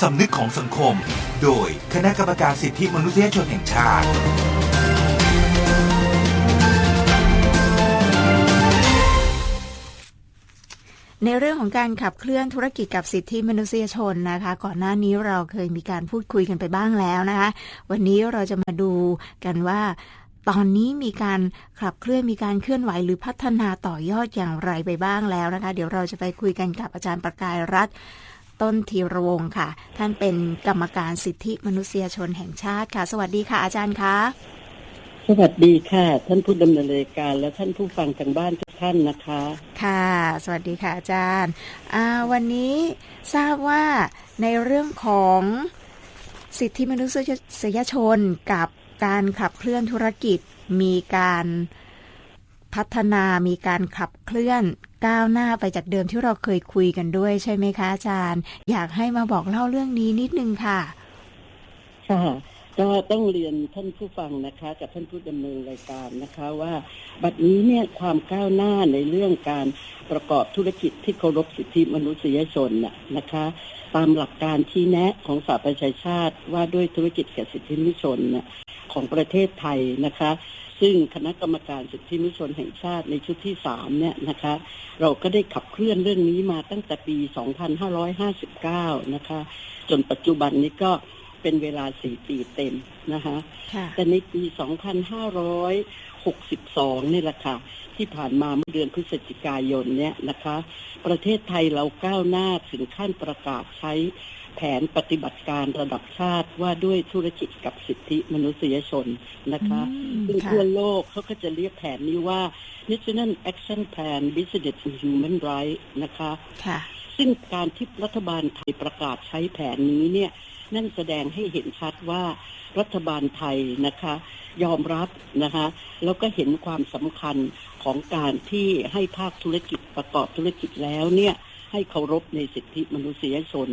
สำนึกของสังคม โดยคณะกรรมการสิทธิมนุษยชนแห่งชาติในเรื่องของการขับเคลื่อนธุรกิจกับสิทธิมนุษยชนนะคะ ก่อนหน้านี้เราเคยมีการพูดคุยกันไปบ้างแล้วนะคะ วันนี้เราจะมาดูกันว่า ตอนนี้มีการขับเคลื่อนมีการเคลื่อนไหวหรือพัฒนาต่อยอดอย่างไรไปบ้างแล้วนะคะ เดี๋ยวเราจะไปคุยกันกับอาจารย์ประกายรัฐ ต้นธีรวงศ์ค่ะ ท่านเป็นกรรมการสิทธิมนุษยชนแห่งชาติค่ะ สวัสดีค่ะอาจารย์คะสวัสดีค่ะ ท่านผู้ดำเนินรายการและท่านผู้ฟังทางบ้านทุกท่านนะคะ ค่ะ สวัสดีค่ะอาจารย์อ่าวันนี้ทราบว่าในเรื่องของสิทธิมนุษยชนกับการขับเคลื่อนธุรกิจมีการ พัฒนามีการขับเคลื่อนก้าวหน้าไปจากเดิมที่เราเคยคุยกันด้วยใช่ไหมคะอาจารย์ อยากให้มาบอกเล่าเรื่องนี้นิดนึงค่ะค่ะก็ต้องเรียนท่านผู้ฟังนะคะ กับท่านผู้ดำเนินรายการนะคะว่า บัดนี้เนี่ยความก้าวหน้าในเรื่องการประกอบธุรกิจที่เคารพสิทธิมนุษยชนน่ะนะคะ ตามหลักการชี้แนะของสหประชาชาติว่าด้วยธุรกิจกับสิทธิมนุษยชนของประเทศไทยนะคะ ซึ่งคณะกรรมการสิทธิมนุษยชนแห่งชาติในชุดที่สามเนี่ยนะคะ เราก็ได้ขับเคลื่อนเรื่องนี้มาตั้งแต่ปี 2559 นะคะ จนปัจจุบันนี้ก็เป็นเวลา4ปีเต็มนะคะค่ะแต่ในปี 2562 นี่แหละค่ะ ที่ผ่านมาเมื่อเดือนพฤศจิกายนเนี่ยนะคะ ประเทศไทยเราก้าวหน้าถึงขั้นประกาศใช้ แผนปฏิบัติการระดับชาติว่าด้วยธุรกิจกับสิทธิมนุษยชนนะคะอืมซึ่งค่ะทั่วโลกเขาก็จะเรียกแผนนี้ว่า National Action Plan Business and Human Rights นะคะค่ะซึ่งการที่รัฐบาลไทยประกาศใช้แผนนี้เนี่ยนั่นแสดงให้เห็นชัดว่ารัฐบาลไทยนะคะ ยอมรับนะคะแล้วก็เห็นความสำคัญของการที่ให้ภาคธุรกิจประกอบธุรกิจแล้วเนี่ย ให้เคารพในสิทธิมนุษยชน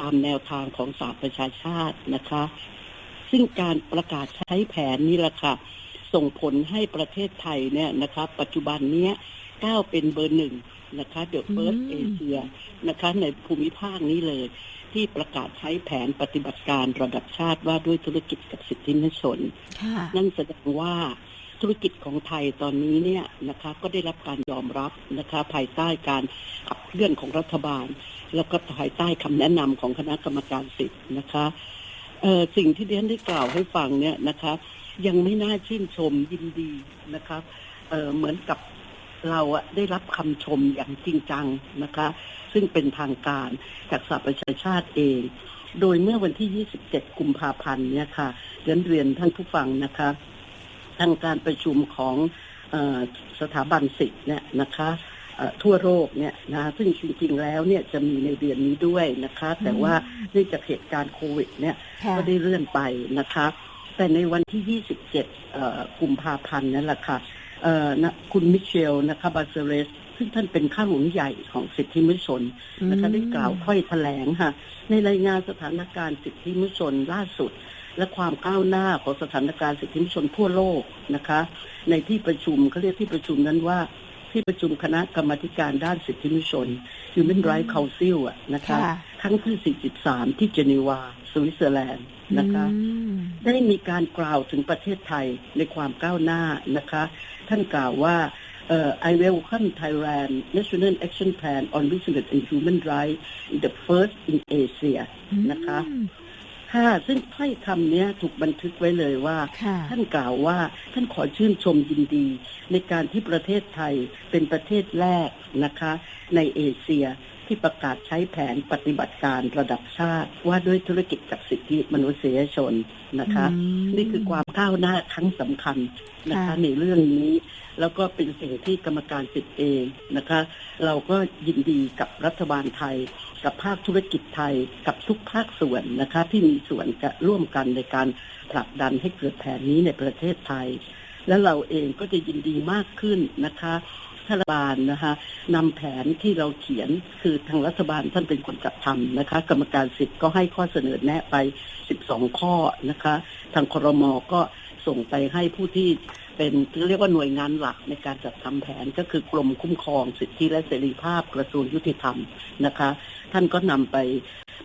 ตามแนวทางของสหประชาชาตินะคะ ซึ่งการประกาศใช้แผนนี้แหละค่ะ ส่งผลให้ประเทศไทยเนี่ยนะคะ ปัจจุบันเนี้ยก้าวเป็นเบอร์หนึ่งนะคะเดอะเฟิร์สอืมเอเชียนะคะ ในภูมิภาคนี้เลย ที่ประกาศใช้แผนปฏิบัติการระดับชาติว่าด้วยธุรกิจกับสิทธิมนุษยชนค่ะนั่นแสดงว่า ธุรกิจของไทยตอนนี้เนี่ยนะคะก็ได้รับการยอมรับนะคะภายใต้การขับเคลื่อนของรัฐบาล แล้วก็ภายใต้คำแนะนำของคณะกรรมการสิทธิ์นะคะสิ่งที่เรียนได้กล่าวให้ฟังเนี่ยนะคะ ยังไม่น่าชื่นชมยินดีนะคะเเหมือนกับเราอะได้รับคำชมอย่างจริงจังนะคะ ซึ่งเป็นทางการจากสหประชาชาติเอง โดยเมื่อวันที่ 27 กุมภาพันธ์เนี่ยค่ะเรียนเรียนท่านผู้ฟังนะคะ ทางการประชุมของเออสถาบันสิทธิ์เนี่ยนะคะเอ่อทั่วโลกเนี่ยนะซึ่งจริงๆแล้วเนี่ยจะมีในเดือนนี้ด้วยนะคะ แต่ว่าเนื่องจากเหตุการณ์โควิดเนี่ยค่ะก็ได้เลื่อนไปนะคะ แต่ในวันที่ 27เอ่อกุมภาพันธ์นั่นแหละค่ะเอ่อนะคุณมิเชลนะคะบาเซเรสซึ่งท่านเป็นข้าหลวงใหญ่ของสิทธิมนุษยชนนะคะได้กล่าวค่อยแถลงค่ะในรายงานสถานการณ์สิทธิมนุษยชนล่าสุด และความก้าวหน้าของสถานการณ์สิทธิมนุษยชนทั่วโลกนะคะ ในที่ประชุมเขาเรียกที่ประชุมนั้นว่าที่ประชุมคณะกรรมาธิการด้านสิทธิมนุษยชน Human Rights Council อะนะคะค่ะครั้งที่ 43 ที่เจนีวา สวิตเซอร์แลนด์นะคะอืมได้มีการกล่าวถึงประเทศไทยในความก้าวหน้านะคะ ท่านกล่าวว่าเอ่อ I welcome Thailand National Action Plan on Business and Human Rights the first in Asia นะคะ อืมค่ะซึ่งถ้อยคำเนี้ยถูกบันทึกไว้เลยว่าค่ะท่านกล่าวว่าท่านขอชื่นชมยินดี ในการที่ประเทศไทยเป็นประเทศแรกนะคะ ในเอเชีย ที่ประกาศใช้แผนปฏิบัติการระดับชาติ ว่าด้วยธุรกิจกับสิทธิมนุษยชนนะคะอืมนี่คือความก้าวหน้าครั้งสำคัญนะคะค่ะในเรื่องนี้แล้วก็เป็นสิ่งที่กรรมการสิทธิ์เองนะคะ เราก็ยินดีกับรัฐบาลไทย กับภาคธุรกิจไทย กับทุกภาคส่วนนะคะ ที่มีส่วนจะร่วมกันในการผลักดันให้เกิดแผนนี้ในประเทศไทย และเราเองก็จะยินดีมากขึ้นนะคะถ้า รัฐบาลนะคะนำแผนที่เราเขียนคือทางรัฐบาลท่านเป็นคนจัดทำนะคะ กรรมการสิทธิ์ก็ให้ข้อเสนอแนะไป 12 ข้อนะคะ ทางครมก็ส่งไปให้ผู้ที่เป็นเรียกว่าหน่วยงานหลักในการจัดทำแผนก็คือกรมคุ้มครองสิทธิและเสรีภาพกระทรวงยุติธรรมนะคะ ท่านก็นำไป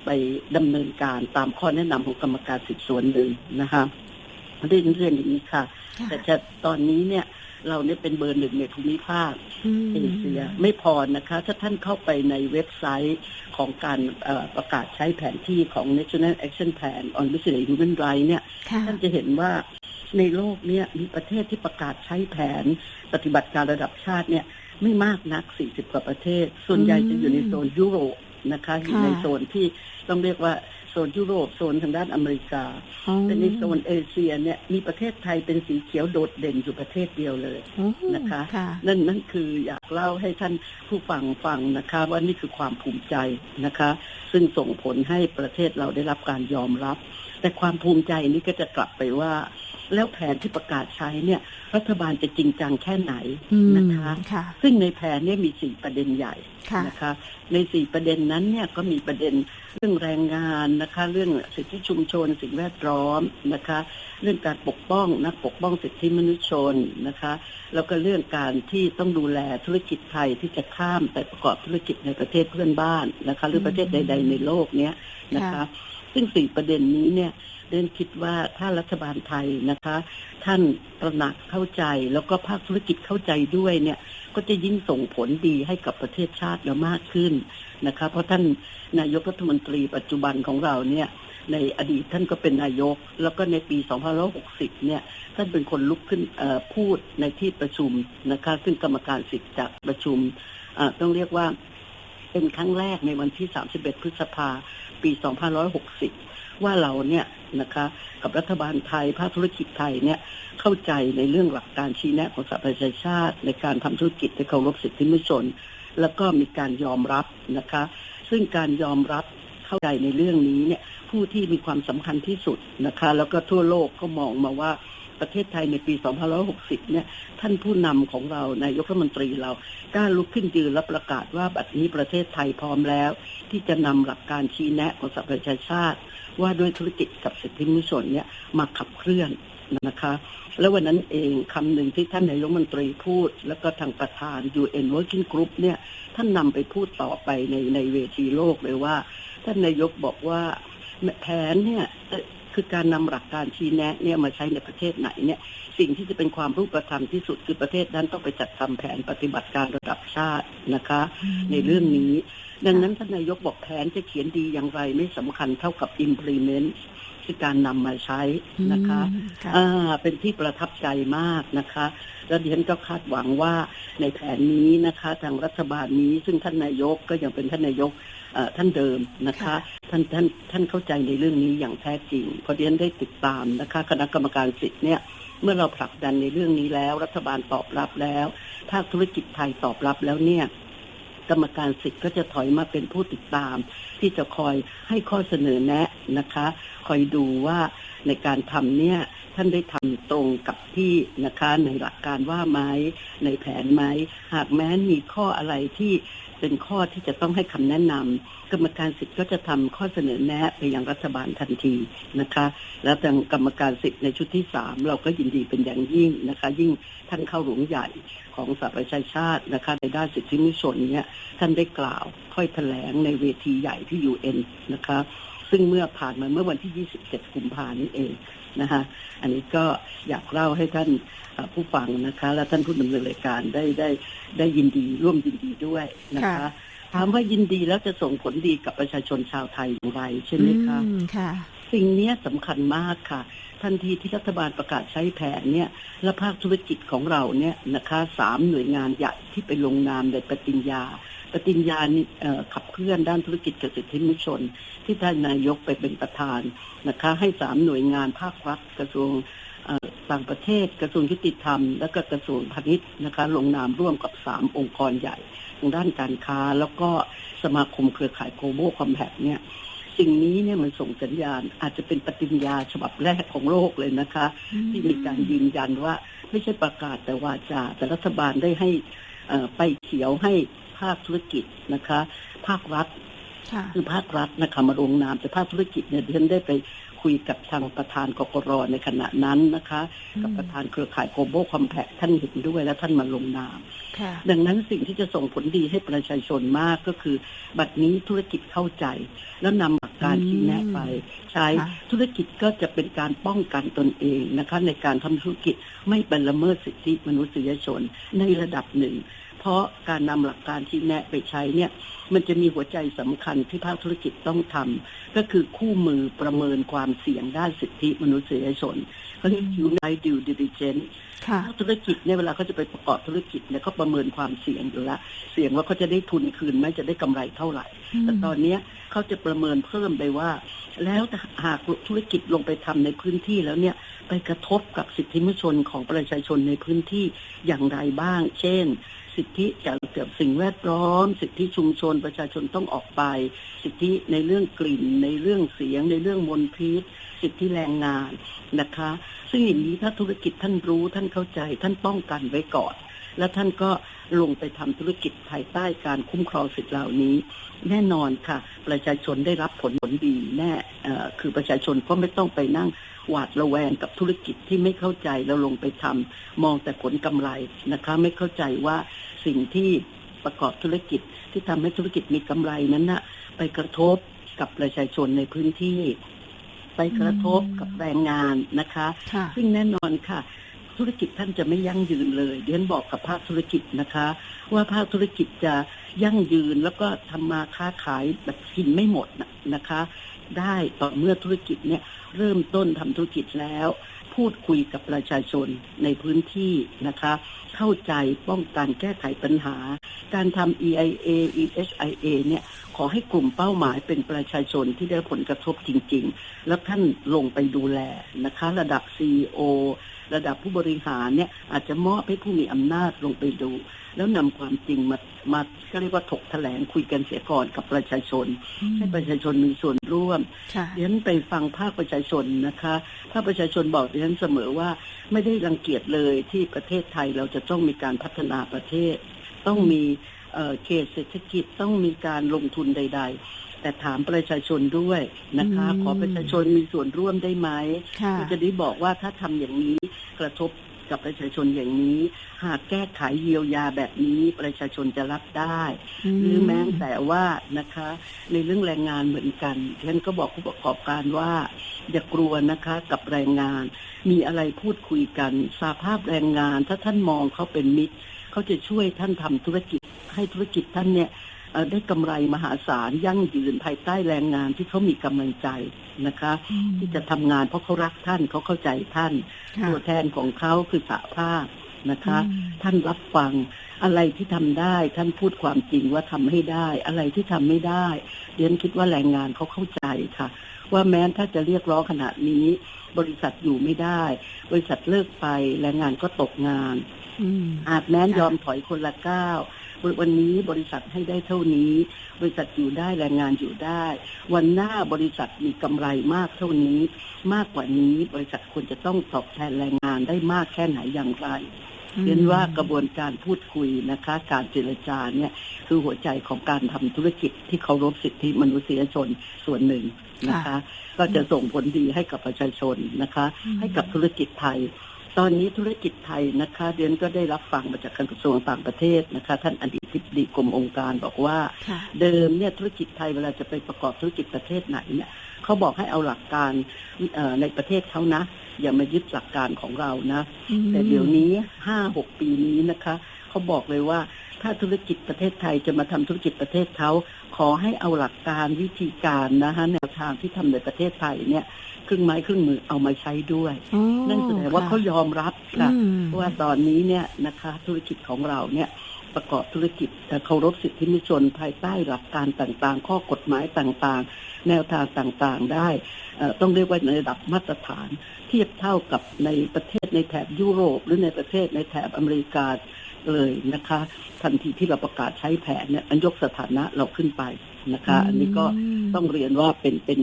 ไปไปดำเนินการตามข้อแนะนำของกรรมการสิบส่วนหนึ่งนะคะเรื่องเรื่องอย่างนี้ค่ะค่ะแต่จะตอนนี้เนี่ย เราเนี่ยเป็นเบอร์หนึ่งในภูมิภาคอืมเอเชียไม่พอนะคะ ถ้าท่านเข้าไปในเว็บไซต์ของการเอ่อประกาศใช้แผนที่ของ National Action Plan on Business and Human Rights เนี่ยค่ะท่านจะเห็นว่าในโลกเนี้ยมีประเทศที่ประกาศใช้แผนปฏิบัติการระดับชาติเนี่ยไม่มากนัก 40 กว่าประเทศ ส่วนใหญ่จะอยู่ในโซนยุโรปนะคะอยู่ในโซนที่ต้องเรียกว่า โซนยุโรปโซนทางด้านอเมริกาอ๋อแต่ในโซนเอเชียเนี่ยมีประเทศไทยเป็นสีเขียวโดดเด่นอยู่ประเทศเดียวเลยโอ้นะคะค่ะนั่นนั่นคืออยากเล่าให้ท่านผู้ฟังฟังนะคะ ว่านี่คือความภูมิใจนะคะ ซึ่งส่งผลให้ประเทศเราได้รับการยอมรับ แต่ความภูมิใจนี้ก็จะกลับไปว่า แล้วแผนที่ประกาศใช้เนี่ย รัฐบาลจะจริงจังแค่ไหนอืมนะคะค่ะซึ่งในแผนเนี่ยมีสี่ประเด็นใหญ่ค่ะนะคะ ในสี่ประเด็นนั้นเนี่ยก็มีประเด็นเรื่องแรงงานนะคะ เรื่องสิทธิชุมชน สิ่งแวดล้อมนะคะ เรื่องการปกป้องนักปกป้องสิทธิมนุษยชนนะคะแล้วก็เรื่องการที่ต้องดูแลธุรกิจไทยที่จะข้ามไปประกอบธุรกิจในประเทศเพื่อนบ้านนะคะ หรือประเทศใด ๆ ในโลกเนี้ยนะคะค่ะ ซึ่งสี่ประเด็นนี้เนี่ยเดินคิดว่าถ้ารัฐบาลไทยนะคะ ท่านตระหนักเข้าใจแล้วก็ภาคธุรกิจเข้าใจด้วยเนี่ยก็จะยิ่งส่งผลดีให้กับประเทศชาติเรามากขึ้นนะคะ เพราะท่านนายกรัฐมนตรีปัจจุบันของเราเนี่ยในอดีตท่านก็เป็นนายก แล้วก็ในปี 2560 เนี่ย ท่านเป็นคนลุกขึ้นพูดในที่ประชุมนะคะซึ่งกรรมการสิทธิ์จากประชุมต้องเรียกว่าเป็นครั้งแรกในวันที่ 31 พฤษภา ปี 2560 ว่าเราเนี่ยนะคะกับรัฐบาลไทยภาคธุรกิจไทยเนี่ยเข้าใจในเรื่องหลักการชี้แนะของสหประชาชาติ ในการทำธุรกิจในเคารพสิทธิมนุษยชน แล้วก็มีการยอมรับนะคะ ซึ่งการยอมรับเข้าใจในเรื่องนี้เนี่ยผู้ที่มีความสำคัญที่สุดนะคะ แล้วก็ทั่วโลกก็มองมาว่า ประเทศไทยในปี 2560 เนี่ย ท่านผู้นำของเรา นายกรัฐมนตรีเรากล้าลุกขึ้นยืนและประกาศว่าบัดนี้ประเทศไทยพร้อมแล้ว ที่จะนำหลักการชี้แนะของสหประชาชาติ ว่าด้วยธุรกิจกับสิทธิมนุษยชนเนี่ยมาขับเคลื่อนนะคะ แล้ววันนั้นเองคำหนึ่งที่ท่านนายกรัฐมนตรีพูด แล้วก็ทางประธาน UN Working Group เนี่ย ท่านนำไปพูดต่อไปในในเวทีโลกเลยว่า ท่านนายกบอกว่าแผนเนี่ย คือการนำหลักการชี้แนะเนี่ยมาใช้ในประเทศไหนเนี่ยสิ่งที่จะเป็นความรูปธรรมที่สุดคือประเทศนั้นต้องไปจัดทำแผนปฏิบัติการระดับชาตินะคะ ในเรื่องนี้ ดังนั้นท่านนายกบอกแผนจะเขียนดีอย่างไรไม่สำคัญเท่ากับ implement คือการนำมาใช้นะคะอืมค่ะอ่าเป็นที่ประทับใจมากนะคะ แล้วดิฉันก็คาดหวังว่าในแผนนี้นะคะ ทางรัฐบาลนี้ซึ่งท่านนายกก็ยังเป็นท่านนายกเอ่อ ท่านเดิมนะคะค่ะท่านท่านท่านเข้าใจในเรื่องนี้อย่างแท้จริงเพราะดิฉันได้ติดตามนะคะคณะกรรมการสิทธิ์เนี่ยเมื่อเราผลักดันในเรื่องนี้แล้ว รัฐบาลตอบรับแล้วภาคธุรกิจไทยตอบรับแล้วเนี่ยกรรมการสิทธิ์ก็จะถอยมาเป็นผู้ติดตาม ที่จะคอยให้ข้อเสนอแนะนะคะ คอยดูว่าในการทำเนี่ยท่านได้ทำตรงกับที่นะคะในหลักการว่าไหมในแผนไหมหากแม้นมีข้ออะไรที่ เป็นข้อที่จะต้องให้คำแนะนำกรรมการสิทธิ์ก็จะทำข้อเสนอแนะไปยังรัฐบาลทันทีนะคะ แล้วทางกรรมการสิทธิ์ในชุดที่สามเราก็ยินดีเป็นอย่างยิ่งนะคะ ยิ่งท่านเข้าหลวงใหญ่ของสหประชาชาตินะคะในด้านสิทธิมนุษยชนเนี่ยท่านได้กล่าวค่อยแถลงในเวทีใหญ่ที่ยูเอ็นนะคะ ซึ่งเมื่อผ่านมาเมื่อวันที่ 27 กุมภานี้เองนะคะอันนี้ก็อยากเล่าให้ท่านเอ่อผู้ฟังนะคะ และท่านผู้ดำเนินรายการได้ได้ได้ยินดีร่วมยินดีด้วยนะคะค่ะถามว่ายินดีแล้วจะส่งผลดีกับประชาชนชาวไทยอย่างไรใช่ไหมคะอืมค่ะสิ่งเนี้ยสำคัญมากค่ะ ทันทีที่รัฐบาลประกาศใช้แผนเนี่ยและภาคธุรกิจของเราเนี่ยนะคะสามหน่วยงานใหญ่ที่ไปลงนามในปฏิญญา ปฏิญญานี่เอ่อขับเคลื่อนด้านธุรกิจเกษตรมนุษยชน ที่ท่านนายกไปเป็นประธานนะคะ ให้สามหน่วยงานภาครัฐกระทรวงเอ่อต่างประเทศกระทรวงยุติธรรม และก็กระทรวงพาณิชย์นะคะลงนามร่วมกับสามองค์กรใหญ่ทางด้านการค้า แล้วก็สมาคมเครือข่าย global compact เนี่ยสิ่งนี้เนี่ยมันส่งสัญญาณอาจจะเป็นปฏิญญาฉบับแรกของโลกเลยนะคะ ที่มีการยืนยันว่าไม่ใช่ประกาศแต่ว่าจาแต่รัฐบาลได้ให้เอ่อไปเขียวให้ ภาคธุรกิจนะคะ ภาครัฐค่ะคือภาครัฐนะคะมาลงนามแต่ภาคธุรกิจเนี่ยดิฉันได้ไปคุยกับทางประธานกกรในขณะนั้นนะคะ กับประธานเครือข่าย global compact ท่านเห็นด้วยและท่านมาลงนามค่ะดังนั้นสิ่งที่จะส่งผลดีให้ประชาชนมากก็คือ บัดนี้ธุรกิจเข้าใจ แล้วนำหลักการอืมชี้แนะไป ใช้ค่ะธุรกิจก็จะเป็นการป้องกันตนเองนะคะ ในการทำธุรกิจไม่เป็นละเมิดสิทธิมนุษยชนในระดับหนึ่ง เพราะการนำหลักการชี้แนะไปใช้เนี่ยมันจะมีหัวใจสำคัญที่ภาคธุรกิจต้องทำก็คือคู่มือประเมินความเสี่ยงด้านสิทธิมนุษยชนเขาเรียก Human Due Diligence ค่ะภาคธุรกิจเนี่ยเวลาเขาจะไปประกอบธุรกิจเนี่ยเขาประเมินความเสี่ยงอยู่แล้วเสี่ยงว่าเขาจะได้ทุนคืนไหมจะได้กำไรเท่าไหร่ แต่ตอนเนี้ยเขาจะประเมินเพิ่มไปว่า แล้วหากธุรกิจลงไปทำในพื้นที่แล้วเนี่ยไปกระทบกับสิทธิมนุษยชนของประชาชนในพื้นที่อย่างไรบ้าง เช่น สิทธิเกี่ยวกับสิ่งแวดล้อม สิทธิชุมชนประชาชนต้องออกไป สิทธิในเรื่องกลิ่น ในเรื่องเสียง ในเรื่องมลพิษ สิทธิแรงงานนะคะ ซึ่งอย่างนี้ถ้าธุรกิจท่านรู้ท่านเข้าใจ ท่านป้องกันไว้ก่อน แล้วท่านก็ลงไปทำธุรกิจภายใต้การคุ้มครองสิทธิเหล่านี้ แน่นอนค่ะ ประชาชนได้รับผลผลดีแน่คือประชาชนก็ไม่ต้องไปนั่งหวาดระแวงกับธุรกิจที่ไม่เข้าใจแล้วลงไปทำมองแต่ผลกำไรนะคะ ไม่เข้าใจว่า สิ่งที่ประกอบธุรกิจที่ทำให้ธุรกิจมีกำไรนั้นน่ะ ไปกระทบกับประชาชนในพื้นที่ ไปกระทบกับแรงงานนะคะค่ะซึ่งแน่นอนค่ะ ธุรกิจท่านจะไม่ยั่งยืนเลยเรียนบอกกับภาคธุรกิจนะคะ ว่าภาคธุรกิจจะยั่งยืนแล้วก็ทำมาค้าขายแบบกินไม่หมดน่ะนะคะ ได้ต่อเมื่อธุรกิจเนี่ยเริ่มต้นทำธุรกิจแล้ว พูดคุยกับประชาชนในพื้นที่นะคะ เข้าใจป้องกันแก้ไขปัญหา การทำ EIA EHIA เนี่ยขอให้กลุ่มเป้าหมายเป็นประชาชนที่ได้ผลกระทบจริง ๆ แล้วท่านลงไปดูแลนะคะ ระดับ CEO ระดับผู้บริหารเนี่ยอาจจะมอบให้ผู้มีอำนาจลงไปดู แล้วนำความจริงมามาก็เรียกว่าถกแถลงคุยกันเสียก่อนกับประชาชน ให้ประชาชนมีส่วนร่วมค่ะดิฉันไปฟังภาคประชาชนนะคะภาคประชาชนบอกดิฉันเสมอว่าไม่ได้รังเกียจเลยที่ประเทศไทยเราจะต้องมีการพัฒนาประเทศ ต้องมีเอ่อเขตเศรษฐกิจต้องมีการลงทุนใด ๆแต่ถามประชาชนด้วยนะคะอืมขอประชาชนมีส่วนร่วมได้ไหมค่ะก็จะได้บอกว่าถ้าทำอย่างนี้กระทบ กับประชาชนอย่างนี้ หากแก้ไขเยียวยาแบบนี้ประชาชนจะรับได้ หรือแม้แต่ว่านะคะ ในเรื่องแรงงานเหมือนกันฉันก็บอกผู้ประกอบการว่าอย่ากลัวนะคะกับแรงงาน มีอะไรพูดคุยกันสาภาพแรงงาน ถ้าท่านมองเขาเป็นมิตรเขาจะช่วยท่านทำธุรกิจให้ธุรกิจท่านเนี่ยเอ่อ ได้กำไรมหาศาลยั่งยืนภายใต้แรงงานที่เขามีกำลังใจนะคะอืมที่จะทำงานเพราะเขารักท่านเขาเข้าใจท่านค่ะตัวแทนของเขาคือสาภาพนะคะอืมท่านรับฟังอะไรที่ทำได้ ท่านพูดความจริงว่าทำให้ได้ อะไรที่ทำไม่ได้เรียนคิดว่าแรงงานเขาเข้าใจค่ะ ว่าแม้ถ้าจะเรียกร้องขนาดนี้ บริษัทอยู่ไม่ได้ บริษัทเลิกไปแรงงานก็ตกงานอืมอาจแม้นค่ะยอมถอยคนละก้าว วันนี้บริษัทให้ได้เท่านี้ บริษัทอยู่ได้แรงงานอยู่ได้ วันหน้าบริษัทมีกำไรมากเท่านี้ มากกว่านี้บริษัทควรจะต้องตอบแทนแรงงานได้มากแค่ไหนอย่างไรเรียนว่ากระบวนการพูดคุยนะคะ การเจรจาเนี่ยคือหัวใจของการทำธุรกิจที่เคารพสิทธิมนุษยชนส่วนหนึ่งนะคะ ก็จะส่งผลดีให้กับประชาชนนะคะอืมให้กับธุรกิจไทย ตอนนี้ธุรกิจไทยนะคะเรียนก็ได้รับฟังมาจากกระทรวงต่างประเทศนะคะ ท่านอดีตทิบดีกรมองค์การบอกว่าค่ะเดิมเนี่ยธุรกิจไทยเวลาจะไปประกอบธุรกิจประเทศไหนเนี่ยเขาบอกให้เอาหลักการเอ่อในประเทศเขานะ อย่ามายึดหลักการของเรานะอืมแต่เดี๋ยวนี้ห้าหกปีนี้นะคะเขาบอกเลยว่าถ้าธุรกิจประเทศไทยจะมาทำธุรกิจประเทศเขาขอให้เอาหลักการวิธีการนะคะแนว ทางที่ทำในประเทศไทยเนี่ยครึ่งไม้ครึ่งมือเอามาใช้ด้วยอ๋อนั่นแสดงว่าค่ะเขายอมรับค่ะอืมว่าตอนนี้เนี่ยนะคะธุรกิจของเราเนี่ยประกอบธุรกิจแต่เคารพสิทธิมนุษยชนภายใต้หลักการต่างๆ ข้อกฎหมายต่างๆ แนวทางต่างๆได้เอ่อต้องเรียกว่าในระดับมาตรฐาน เทียบเท่ากับในประเทศในแถบยุโรป หรือในประเทศในแถบอเมริกา เลยนะคะ ทันทีที่เราประกาศใช้แผนเนี่ยอันยกสถานะเราขึ้นไปนะคะ อันนี้ก็ต้องเรียนว่าเป็นเป็น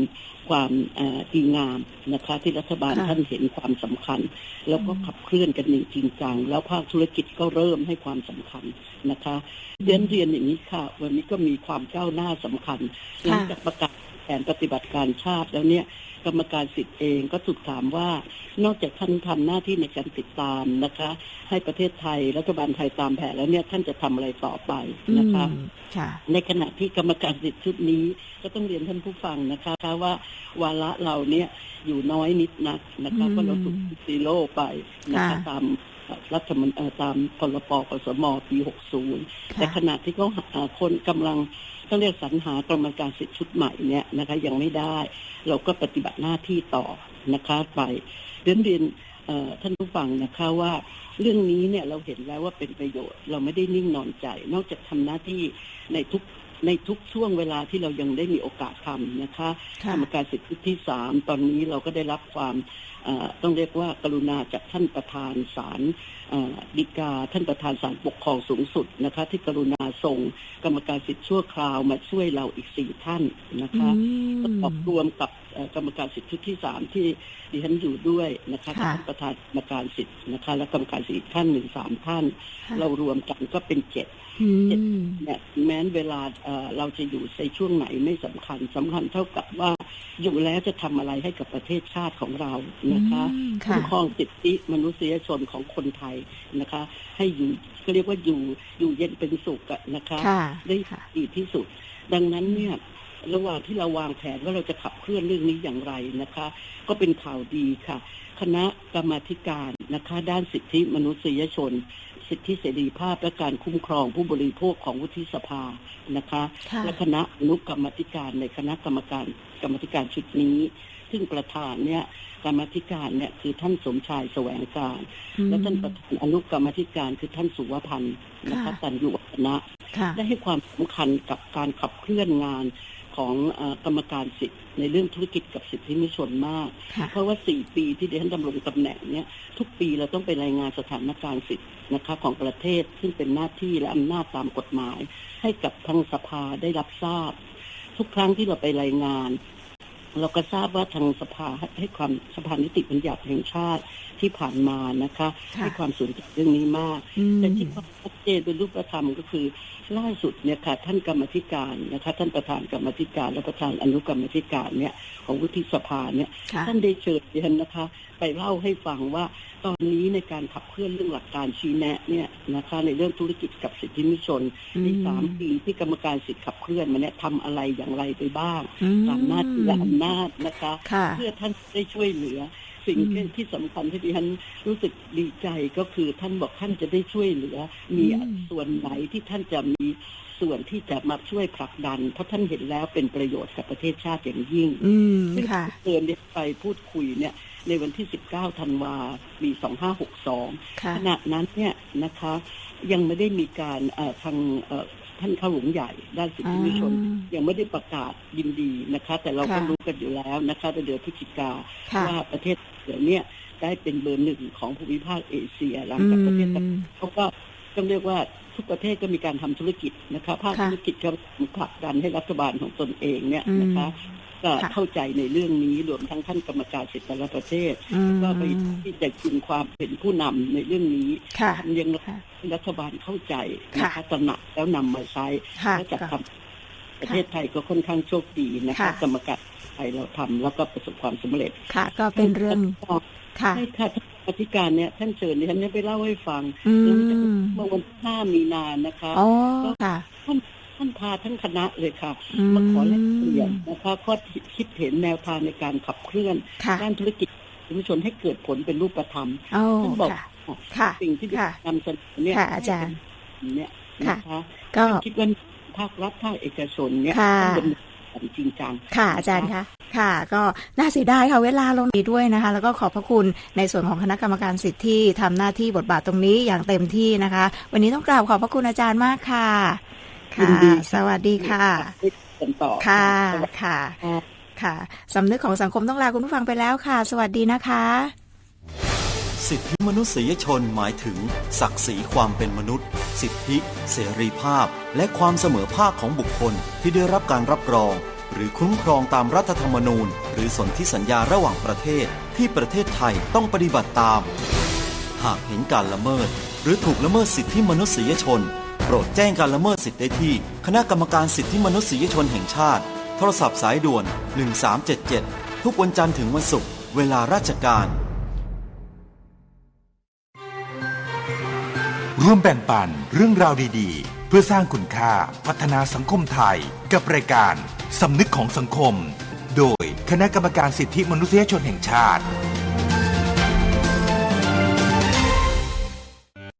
ความเอ่อดีงามนะคะ ที่รัฐบาลค่ะท่านเห็นความสำคัญ แล้วก็ขับเคลื่อนกันอย่างจริงจัง แล้วภาคธุรกิจก็เริ่มให้ความสำคัญนะคะเรียนเรียนอย่างนี้ค่ะ วันนี้ก็มีความก้าวหน้าสำคัญหลังจากประกาศ แผนปฏิบัติการชาติแล้วเนี่ยกรรมการสิทธิ์เองก็ถูกถามว่านอกจากท่านทำหน้าที่ในการติดตามนะคะ ให้ประเทศไทยรัฐบาลไทยตามแผนแล้วเนี่ยท่านจะทำอะไรต่อไปนะคะอืมค่ะในขณะที่กรรมการสิทธิ์ชุดนี้ก็ต้องเรียนท่านผู้ฟังนะคะว่าวาระเราเนี่ยอยู่น้อยนิดนักนะคะอืมเพราะเราถูกซีโร่ไปนะคะค่ะตามรัฐมนเอ่อตามพรปกสมปี 60 แต่ขณะที่เขาหาคนกำลัง ต้องเรียกสรรหากรรมการสิทธิ์ชุดใหม่เนี่ยนะคะยังไม่ได้ เราก็ปฏิบัติหน้าที่ต่อนะคะไปเรียนเรียนเอ่อท่านผู้ฟังนะคะว่าเรื่องนี้เนี่ยเราเห็นแล้วว่าเป็นประโยชน์ เราไม่ได้นิ่งนอนใจ นอกจากทำหน้าที่ในทุกในทุกช่วงเวลาที่เรายังได้มีโอกาสทำนะคะค่ะกรรมการสิทธิที่สามตอนนี้เราก็ได้รับความเอ่อ ต้องเรียกว่ากรุณาจากท่านประธานศาลเอ่อฎีกา ท่านประธานศาลปกครองสูงสุดนะคะ ที่กรุณาส่งกรรมการสิทธิชั่วคราวมาช่วยเราอีกสี่ท่านนะคะประกอบรวมกับเอ่อกรรมการสิทธิชุดที่สามที่ดิฉันอยู่ด้วยนะคะค่ะท่านประธานกรรมการสิทธิ์นะคะ และกรรมการสิทธิ์อีกท่านหนึ่งสามท่านค่ะเรารวมกันก็เป็นเจ็ดอืมเนี่ยแม้นเวลาเอ่อเราจะอยู่ในช่วงไหนไม่สำคัญสำคัญเท่ากับว่า อยู่แล้วจะทำอะไรให้กับประเทศชาติของเรานะคะอืมคุ้ค่ะมครองสิทธิมนุษยชนของคนไทยนะคะ ให้อยู่ก็เรียกว่าอยู่อยู่เย็นเป็นสุขอะนะคะค่ะได้ค่ะดีที่สุด ดังนั้นเนี่ยระหว่างที่เราวางแผนว่าเราจะขับเคลื่อนเรื่องนี้อย่างไรนะคะ ก็เป็นข่าวดีค่ะ คณะกรรมาธิการนะคะ ด้านสิทธิมนุษยชน สิทธิเสรีภาพและการคุ้มครองผู้บริโภคของวุฒิสภานะคะค่ะและคณะอนุกรรมาธิการในคณะกรรมการกรรมาธิการชุดนี้ ซึ่งประธานเนี่ยกรรมาธิการเนี่ยคือท่านสมชายแสวงการ และท่านประธานอนุกรรมาธิการคือท่านสุวพันธ์นะคะค่ะตันยุวัฒนะค่ะได้ให้ความสำคัญกับการขับเคลื่อนงาน ของเออกรรมการสิทธิ์ในเรื่องธุรกิจกับสิทธิมนุษยชนมากค่ะเพราะว่าสี่ปีที่ดิฉันดำรงตำแหน่งเนี่ยทุกปีเราต้องไปรายงานสถานการณ์สิทธินะคะของประเทศซึ่งเป็นหน้าที่และอำนาจตามกฎหมาย ให้กับทางสภาได้รับทราบ ทุกครั้งที่เราไปรายงาน เราก็ทราบว่าทางสภาให้ให้ความสภานิติบัญญัติแห่งชาติที่ผ่านมานะคะค่ะให้ความสนใจเรื่องนี้มากอืมแต่ที่ความชัดเจนเป็นรูปธรรมก็คือ ล่าสุดเนี่ยค่ะท่านกรรมาธิการนะคะ ท่านประธานกรรมาธิการและประธานอนุกรรมาธิการเนี่ยของวุฒิสภาเนี่ยค่ะท่านได้เชิญดิฉันนะคะไปเล่าให้ฟังว่า ตอนนี้ในการขับเคลื่อนเรื่องหลักการชี้แนะเนี่ยนะคะในเรื่องธุรกิจกับสิทธิมนุษยชนในสามปีที่กรรมการสิทธิขับเคลื่อนมาเนี่ยทำอะไรอย่างไรไปบ้างอืตามหน้าที่และอำนาจนะคะค่ะเพื่อท่านได้ช่วยเหลือสิ่งอืมที่สำคัญที่ดิฉันรู้สึกดีใจก็คือท่านบอกท่านจะได้ช่วยเหลือ มีอืมส่วนไหนที่ท่านจะมีส่วนที่จะมาช่วยผลักดัน เพราะท่านเห็นแล้วเป็นประโยชน์กับประเทศชาติอย่างยิ่งอืมซึ่งค่ะเชิญเด็กไปพูดคุยเนี่ย ในวันที่ 19 ธันวาปี 2562ค่ะขณะนั้นเนี่ยนะคะยังไม่ได้มีการเอ่อทางเอ่อท่านข้าหลวงใหญ่ด้านสิทธิมนุษยชน ยังไม่ได้ประกาศยินดีนะคะ แต่เราก็ค่ะรู้กันอยู่แล้วนะคะในเดือนพฤศจิกาค่ะว่าประเทศเดี๋ยวเนี้ได้เป็นเบอร์หนึ่งของภูมิภาคเอเชียหลังจากประเทศตะอืมเขาก็ต้องเรียกว่าทุกประเทศก็มีการทำธุรกิจนะคะภาคค่ะธุรกิจก็ผลักดันให้รัฐบาลของตนเองเนี่ยอืมนะคะ ก็ค่ะเข้าใจในเรื่องนี้รวมทั้งท่านกรรมการสิทธิแต่ละประเทศอืมก็ไปที่จะกินความเป็นผู้นำในเรื่องนี้ค่ะทำยังไงค่ะให้รัฐบาลเข้าใจนะค่ะคะตระหนักแล้วนำมาใช้ค่ะและจัดก็ทำประเทศไทยก็ค่อนข้างโชคดีนะคะค่ะกรรมการไทยเราทำแล้วก็ประสบความสำเร็จค่ะ ก็เป็นเรื่องค่ะใช่ค่ะท่านอธิการเนี่ยท่านเชิญดิฉันเนี่ยไปเล่าให้ฟังอืแล้วจะมเมื่อวันที่5มีนานะคะอ๋อค่ะ ท่านพาทั้งคณะเลยค่ะอืมมาขอแลกเปลี่ยนนะคะข้อคิดเห็นแนวทางในการขับเคลื่อนค่ะด้านธุรกิจชุมชนให้เกิดผลเป็นรูปธรรมโอ้ท่านบอกค่ะค่ะสิ่งที่ดิฉัค่ะนนำเสนอเนี่ยค่ะอาจารย์ให้เป็นเนี่ยค่ะนะคะก็คิดว่าภาครัฐภาคเอกชนเนี่ยค่ะต้องดำเนินการจริงจังค่ะอาจารย์คะค่ะก็น่าเสียดายค่ะเวลาลงนี้ด้วยนะคะ แล้วก็ขอบพระคุณในส่วนของคณะกรรมการสิทธิ์ที่ทำหน้าที่บทบาทตรงนี้อย่างเต็มที่นะคะ วันนี้ต้องกราบขอบพระคุณอาจารย์มากค่ะยิ ค่ะนดีสวัสดีค่ะได้กันต่อค่ะสวัสดีค่ะ ค่ะ ค่ะ สำนึกของสังคมต้องลาคุณผู้ฟังไปแล้วค่ะ สวัสดีนะคะ สิทธิมนุษยชนหมายถึง ศักดิ์ศรีความเป็นมนุษย์ สิทธิ เสรีภาพ และความเสมอภาคของบุคคลที่ได้รับการรับรอง หรือคุ้มครองตามรัฐธรรมนูญ หรือสนธิสัญญาระหว่างประเทศ ที่ประเทศไทยต้องปฏิบัติตาม หากเห็นการละเมิด หรือถูกละเมิดสิทธิมนุษยชน โปรดแจ้งการละเมิดสิทธิได้ที่ คณะกรรมการสิทธิมนุษยชนแห่งชาติ โทรศัพท์สายด่วน 1377 ทุกวันจันทร์ถึงวันศุกร์เวลาราชการร่วมแบ่งปันเรื่องราวดีๆ เพื่อสร้างคุณค่าพัฒนาสังคมไทย กับรายการสำนึกของสังคม โดยคณะกรรมการสิทธิมนุษยชนแห่งชาติ